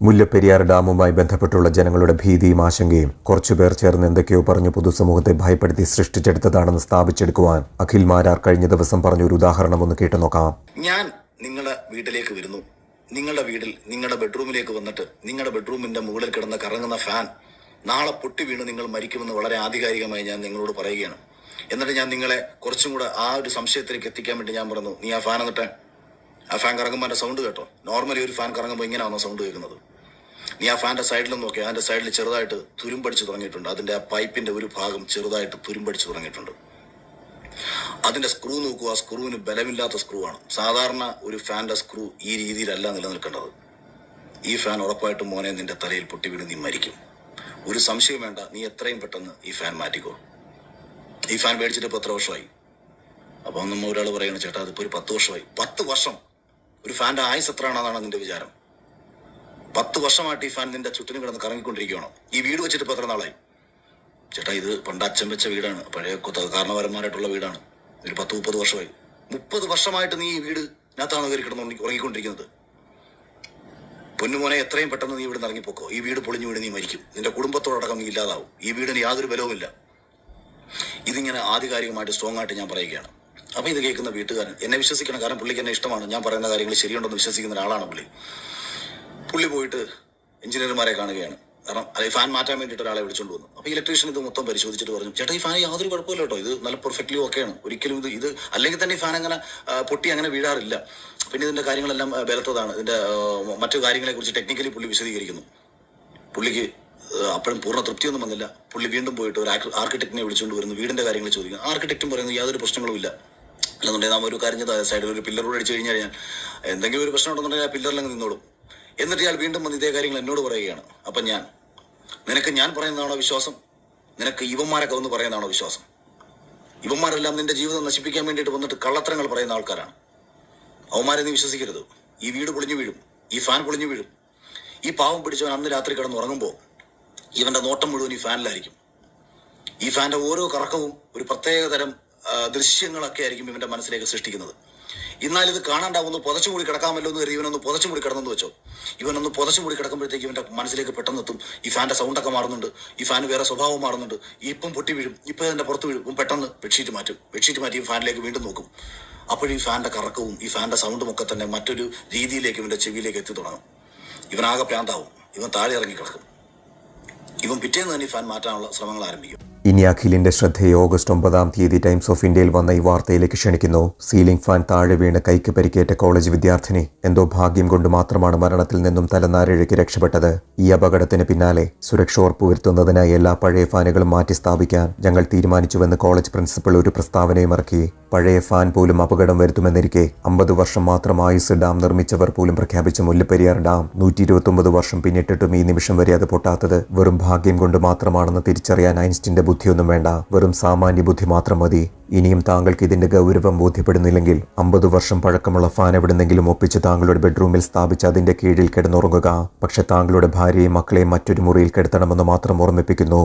മുല്ലപ്പെരിയാർ ഡാമുമായി ബന്ധപ്പെട്ടുള്ള ജനങ്ങളുടെ ഭീതിയും ആശങ്കയും കുറച്ചുപേർ ചേർന്ന് എന്തൊക്കെയോ പറഞ്ഞു പൊതുസമൂഹത്തെ ഭയപ്പെടുത്തി സൃഷ്ടിച്ചെടുത്തതാണെന്ന് സ്ഥാപിച്ചെടുക്കുവാൻ അഖിൽ മാരാർ കഴിഞ്ഞ ദിവസം പറഞ്ഞ ഒരു ഉദാഹരണം ഒന്ന് കേട്ടു നോക്കാം ഞാൻ നിങ്ങളുടെ വീട്ടിലേക്ക് വരുന്നു. നിങ്ങളുടെ വീട്ടിൽ നിങ്ങളുടെ ബെഡ്റൂമിലേക്ക് വന്നിട്ട് നിങ്ങളുടെ ബെഡ്റൂമിന്റെ മുകളിൽ കിടന്ന് കറങ്ങുന്ന ഫാൻ നാളെ പൊട്ടി വീണ് നിങ്ങൾ മരിക്കുമെന്ന് വളരെ ആധികാരികമായി ഞാൻ നിങ്ങളോട് പറയുകയാണ്. എന്നിട്ട് ഞാൻ നിങ്ങളെ കുറച്ചും കൂടെ ആ ഒരു സംശയത്തിലേക്ക് എത്തിക്കാൻ വേണ്ടി ഞാൻ പറഞ്ഞു നീ ആ ഫാൻ എന്നിട്ട് ആ ഫാൻ കറങ്ങുമ്പോൾ സൗണ്ട് കേട്ടോ. നോർമലി ഒരു ഫാൻ കറങ്ങുമ്പോൾ ഇങ്ങനെയാണോ സൗണ്ട് കേൾക്കുന്നത്? നീ ആ ഫാന്റെ സൈഡിൽ നോക്കി അതിന്റെ സൈഡിൽ ചെറുതായിട്ട് തുരുമ്പടിച്ച് തുടങ്ങിയിട്ടുണ്ട്. അതിന്റെ ആ പൈപ്പിന്റെ ഒരു ഭാഗം ചെറുതായിട്ട് തുരുമ്പടിച്ച് തുടങ്ങിയിട്ടുണ്ട്. അതിന്റെ സ്ക്രൂ നോക്കുക. ആ സ്ക്രൂവിന് ബലമില്ലാത്ത സ്ക്രൂ ആണ്. സാധാരണ ഒരു ഫാന്റെ സ്ക്രൂ ഈ രീതിയിലല്ല നിലനിൽക്കേണ്ടത്. ഈ ഫാൻ ഉറപ്പായിട്ടും മോനെ നിന്റെ തലയിൽ പൊട്ടി വീണ് നീ മരിക്കും. ഒരു സംശയം വേണ്ട. നീ എത്രയും പെട്ടെന്ന് ഈ ഫാൻ മാറ്റിക്കോ. ഈ ഫാൻ മേടിച്ചിട്ട് ഇപ്പോൾ എത്ര വർഷമായി? അപ്പോൾ നമ്മൾ ഒരാൾ പറയുന്നത് ചേട്ടാ അതിപ്പോൾ ഒരു പത്ത് വർഷമായി. പത്ത് വർഷം. ഒരു ഫാന്റെ ആയുസ് എത്രയാണെന്നാണ് നിന്റെ വിചാരം? പത്ത് വർഷമായിട്ട് ഈ ഫാൻ നിന്റെ ചുറ്റിനും കിടന്ന് കറങ്ങിക്കൊണ്ടിരിക്കുകയാണോ? ഈ വീട് വെച്ചിട്ട് ഇപ്പോൾ എത്ര നാളായി? ചേട്ടാ ഇത് പണ്ട് അച്ഛൻ വെച്ച വീടാണ്. പഴയ കാരണവരന്മാരായിട്ടുള്ള വീടാണ്. ഒരു പത്ത് മുപ്പത് വർഷമായി. മുപ്പത് വർഷമായിട്ട് നീ ഈ വീട് ഇതിനകത്താണ് കയറി കിടന്നു ഉറങ്ങി- ഉറങ്ങിക്കൊണ്ടിരിക്കുന്നത്. പൊന്നുമോനെ എത്രയും പെട്ടെന്ന് നീ ഇവിടെ ഇറങ്ങിപ്പോക്കോ. ഈ വീട് പൊളിഞ്ഞു വീട് നീ മരിക്കും. നിന്റെ കുടുംബത്തോടക്കം നീ ഇല്ലാതാവും. ഈ വീടിന് യാതൊരു ബലവുമില്ല. ഇതിങ്ങനെ ആധികാരികമായിട്ട് സ്ട്രോങ് ആയിട്ട് ഞാൻ പറയുകയാണ്. അപ്പൊ ഇത് കേൾക്കുന്ന വീട്ടുകാരൻ എന്നെ വിശ്വസിക്കണം. കാരണം പുള്ളിക്ക് എന്നെ ഇഷ്ടമാണ്. ഞാൻ പറയുന്ന കാര്യങ്ങൾ ശരിയുണ്ടെന്ന് വിശ്വസിക്കുന്ന ഒരാളാണ് പുള്ളി. പുള്ളി പോയിട്ട് എഞ്ചിനീയർമാരെ കാണുകയാണ്. കാരണം അത് ഫാൻ മാറ്റാൻ വേണ്ടിയിട്ട് ഒരാളെ വിളിച്ചുകൊണ്ട് വന്നു. അപ്പോൾ ഇലക്ട്രീഷ്യൻ ഇത് മൊത്തം പരിശോധിച്ചിട്ട് പറഞ്ഞു ചേട്ടാ ഈ ഫാൻ യാതൊരു കുഴപ്പമില്ല കേട്ടോ. ഇത് നല്ല പെർഫെക്റ്റ്ലി ഓക്കെയാണ് ഒരിക്കലും ഇത് ഇത് അല്ലെങ്കിൽ തന്നെ ഈ ഫാൻ അങ്ങനെ പൊട്ടി അങ്ങനെ വീഴാറില്ല. പിന്നെ ഇതിന്റെ കാര്യങ്ങളെല്ലാം ബലത്തതാണ്. ഇതിന്റെ മറ്റു കാര്യങ്ങളെ കുറിച്ച് ടെക്നിക്കലി പുള്ളി വിശദീകരിക്കുന്നു. പുള്ളിക്ക് അപ്പോഴും പൂർണ തൃപ്തിയൊന്നും വന്നില്ല. പുള്ളി വീണ്ടും പോയിട്ട് ഒരു ആർക്കിടെക്റ്റിനെ വിളിച്ചുകൊണ്ട് വരുന്നു. വീടിന്റെ കാര്യങ്ങൾ ചോദിക്കുന്നു. ആർക്കിടെക്റ്റും പറയുന്നു യാതൊരു പ്രശ്നങ്ങളും ഇല്ല. അല്ലെന്നുണ്ടെങ്കിൽ നാം ഒരു കാര്യം സൈഡിൽ ഒരു പില്ലർ കൂടെ അടിച്ചു കഴിഞ്ഞാൽ കഴിഞ്ഞാൽ എന്തെങ്കിലും ഒരു പ്രശ്നം ഉണ്ടെന്നുണ്ടെങ്കിൽ ആ പില്ലറിൽ പില്ലറിലങ്ങ് നിന്നോളും. എന്നിട്ട് ഇയാൾ വീണ്ടും വന്ന് ഇതേ കാര്യങ്ങൾ എന്നോട് പറയുകയാണ്. അപ്പം ഞാൻ നിനക്ക് ഞാൻ പറയുന്നതാണോ വിശ്വാസം? നിനക്ക് ഇവന്മാരൊക്കെ വന്ന് പറയുന്നതാണോ വിശ്വാസം? ഇവന്മാരെല്ലാം നിന്റെ ജീവിതം നശിപ്പിക്കാൻ വേണ്ടിയിട്ട് വന്നിട്ട് കള്ളത്തരങ്ങൾ പറയുന്ന ആൾക്കാരാണ്. അവന്മാരെ നീ വിശ്വസിക്കരുത്. ഈ വീട് പൊളിഞ്ഞു വീഴും. ഈ ഫാൻ പൊളിഞ്ഞു വീഴും. ഈ പാവം പിടിച്ചവൻ അന്ന് രാത്രി കിടന്ന് ഉറങ്ങുമ്പോൾ ഇവന്റെ നോട്ടം മുഴുവൻ ഈ ഫാനിലായിരിക്കും. ഈ ഫാന്റെ ഓരോ കറക്കവും ഒരു പ്രത്യേക തരം ദൃശ്യങ്ങളൊക്കെ ആയിരിക്കും ഇവന്റെ മനസ്സിലേക്ക് സൃഷ്ടിക്കുന്നത്. എന്നാൽ ഇത് കാണാണ്ടാവുന്നു പുതച്ചുകൂടി കിടക്കാമല്ലോ എന്ന് കരുതി ഇവനൊന്ന് പുതച്ചു കൂടി കിടന്നെന്ന് വെച്ചോ. ഇവനൊന്ന് പുതച്ചു കൂടി കിടക്കുമ്പോഴത്തേക്ക് ഇവന്റെ മനസ്സിലേക്ക് പെട്ടെന്ന് എത്തും ഈ ഫാന്റെ സൗണ്ടൊക്കെ മാറുന്നുണ്ട്. ഈ ഫാൻ വേറെ സ്വഭാവം മാറുന്നുണ്ട്. ഇപ്പം പൊട്ടി വീഴും. ഇപ്പം അതിന്റെ പുറത്ത് വീഴും. പെട്ടെന്ന് ബെഡ്ഷീറ്റ് മാറ്റും. ബെഡ്ഷീറ്റ് മാറ്റി ഫാനിലേക്ക് വീണ്ടും നോക്കും. അപ്പോഴും ഈ ഫാന്റെ കറക്കവും ഈ ഫാന്റെ സൗണ്ടും ഒക്കെ തന്നെ മറ്റൊരു രീതിയിലേക്ക് ഇവന്റെ ചെവിയിലേക്ക് എത്തി തുടങ്ങും. ഇവനാകെ പ്രാന്താവും. ഇവൻ താഴെ ഇറങ്ങി കിടക്കും. ഇവൻ പിറ്റേന്ന് തന്നെ ഈ ഫാൻ മാറ്റാനുള്ള ശ്രമങ്ങൾ ആരംഭിക്കും. ഇനി അഖിലിന്റെ ശ്രദ്ധയെ ഓഗസ്റ്റ് ഒമ്പതാം തീയതി ടൈംസ് ഓഫ് ഇന്ത്യയിൽ വന്ന ഈ വാർത്തയിലേക്ക് ക്ഷണിക്കുന്നു. സീലിംഗ് ഫാൻ താഴെ വീണ് കൈക്ക് പരിക്കേറ്റ കോളേജ് വിദ്യാർത്ഥിനി. എന്തോ ഭാഗ്യം കൊണ്ട് മാത്രമാണ് മരണത്തിൽ നിന്നും തലനാരിഴയ്ക്ക് രക്ഷപ്പെട്ടത്. ഈ അപകടത്തിന് പിന്നാലെ സുരക്ഷ ഉറപ്പുവരുത്തുന്നതിനായി എല്ലാ പഴയ ഫാനുകളും മാറ്റി സ്ഥാപിക്കാൻ ഞങ്ങൾ തീരുമാനിച്ചുവെന്ന് കോളേജ് പ്രിൻസിപ്പൽ ഒരു പ്രസ്താവനയും ഇറക്കി. പഴയ ഫാൻ പോലും അപകടം വരുത്തുമെന്നിരിക്കെ അമ്പത് വർഷം മാത്രം ആയുസ് ഡാം നിർമ്മിച്ചവർ പോലും പ്രഖ്യാപിച്ച മുല്ലപ്പെരിയാർ ഡാം നൂറ്റി ഇരുപത്തൊമ്പത് വർഷം പിന്നിട്ടിട്ടും ഈ നിമിഷം വരെ അത് പൊട്ടാത്തത് വെറും ഭാഗ്യം കൊണ്ട് മാത്രമാണെന്ന് തിരിച്ചറിയാൻ ഐൻസ്റ്റിന്റെ ബുദ്ധിയൊന്നും വേണ്ട. വെറും സാമാന്യ ബുദ്ധി മാത്രം മതി. ഇനിയും താങ്കൾക്ക് ഇതിന്റെ ഗൗരവം ബോധ്യപ്പെടുന്നില്ലെങ്കിൽ അമ്പത് വർഷം പഴക്കമുള്ള ഫാൻ എവിടെന്നെങ്കിലും ഒപ്പിച്ച് താങ്കളുടെ ബെഡ്റൂമിൽ സ്ഥാപിച്ച് അതിന്റെ കീഴിൽ കിടന്നുറങ്ങുക. പക്ഷെ താങ്കളുടെ ഭാര്യയും മക്കളെയും മറ്റൊരു മുറിയിൽ കിടത്തണമെന്ന് മാത്രം ഓർമ്മിപ്പിക്കുന്നു.